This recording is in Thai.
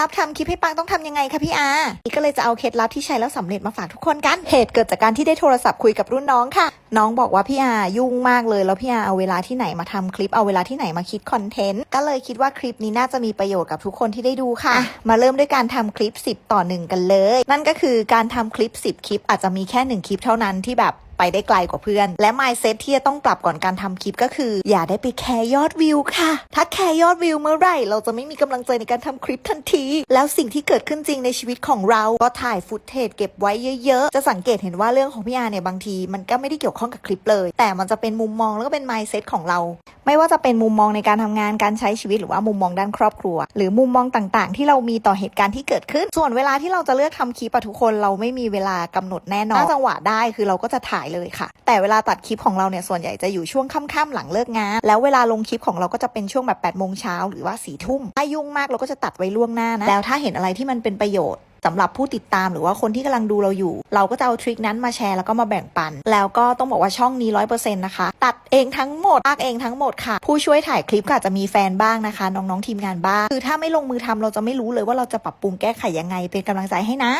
ลับทำคลิปให้ปังต้องทำยังไงคะพี่อานี่ก็เลยจะเอาเคล็ดลับที่ใช้แล้วสำเร็จมาฝากทุกคนกันเหตุเกิดจากการที่ได้โทรศัพท์คุยกับรุ่นน้องค่ะ น้องบอกว่าพี่อายุ่งมากเลย แล้วพี่อาเอาเวลาที่ไหนมาทำคลิปเอาเวลาที่ไหนมาคิดคอนเทนต์ก็เลยคิดว่าคลิปนี้น่าจะมีประโยชน์กับทุกคนที่ได้ดูค่ะ มาเริ่มด้วยการทำคลิป 10 ต่อ 1 กันเลย นั่นก็คือการทำคลิป 10 คลิป อาจจะมีแค่ 1 คลิปเท่านั้นที่แบบไปได้ไกลกว่าเพื่อน และ mindset ที่จะต้องปรับก่อนการทำคลิปก็คือ อย่าได้ไปแคร์ยอดวิวค่ะ ถ้าแคร์ยอดวิวเมื่อไหร่ เราจะไม่มีกำลังใจในการทำคลิปทันที แล้วสิ่งที่เกิดขึ้นจริงในชีวิตของเรา ก็ถ่ายฟุตเทจเก็บไว้เยอะ ๆ จะสังเกตเห็นว่าเรื่องของพี่อาเนี่ยบางที มันก็ไม่ได้เกี่ยวข้องกับคลิปเลย แต่มันจะเป็นมุมมองแล้วก็เป็น mindset ของเรา ไม่ว่าจะเป็นมุมมองในการทำงานการใช้ชีวิตหรือว่ามุมมองด้านครอบครัว หรือมุมมองต่างๆ ที่เรามีต่อเหตุการณ์ที่เกิดขึ้น ส่วนเวลาที่เราจะเลือกทำคลิปอะทุกคนเราไม่มีเวลากำหนดแน่นอนถ้าจังหวะได้คือเราก็จะถ่ายเลยค่ะ แต่เวลาตัดคลิปของเราเนี่ยส่วนใหญ่จะอยู่ช่วงค่ำๆหลังเลิกงานแล้วเวลาลงคลิปของเราก็จะเป็นช่วงแบบ8ปดโมงเช้าหรือว่าสี่ทุ่มถ้ายุ่งมากเราก็จะตัดไว้ล่วงหน้านะแล้วถ้าเห็นอะไรที่มันเป็นประโยชน์ สำหรับผู้ติดตามหรือว่าคนที่กำลังดูเราอยู่ เราก็จะเอาทริคนั้นมาแชร์แล้วก็มาแบ่งปัน แล้วก็ต้องบอกว่าช่องนี้ร้อยเปอร์เซ็นต์นะคะ ตัดเองทั้งหมดภากเองทั้งหมดค่ะ ผู้ช่วยถ่ายคลิปก็อาจจะมีแฟนบ้างนะคะ น้องๆทีมงานบ้าง คือถ้าไม่ลงมือทำเราจะไม่รู้เลยว่าเราจะปรับปรุงแก้ไขยังไงเป็นกำลังใจให้นะ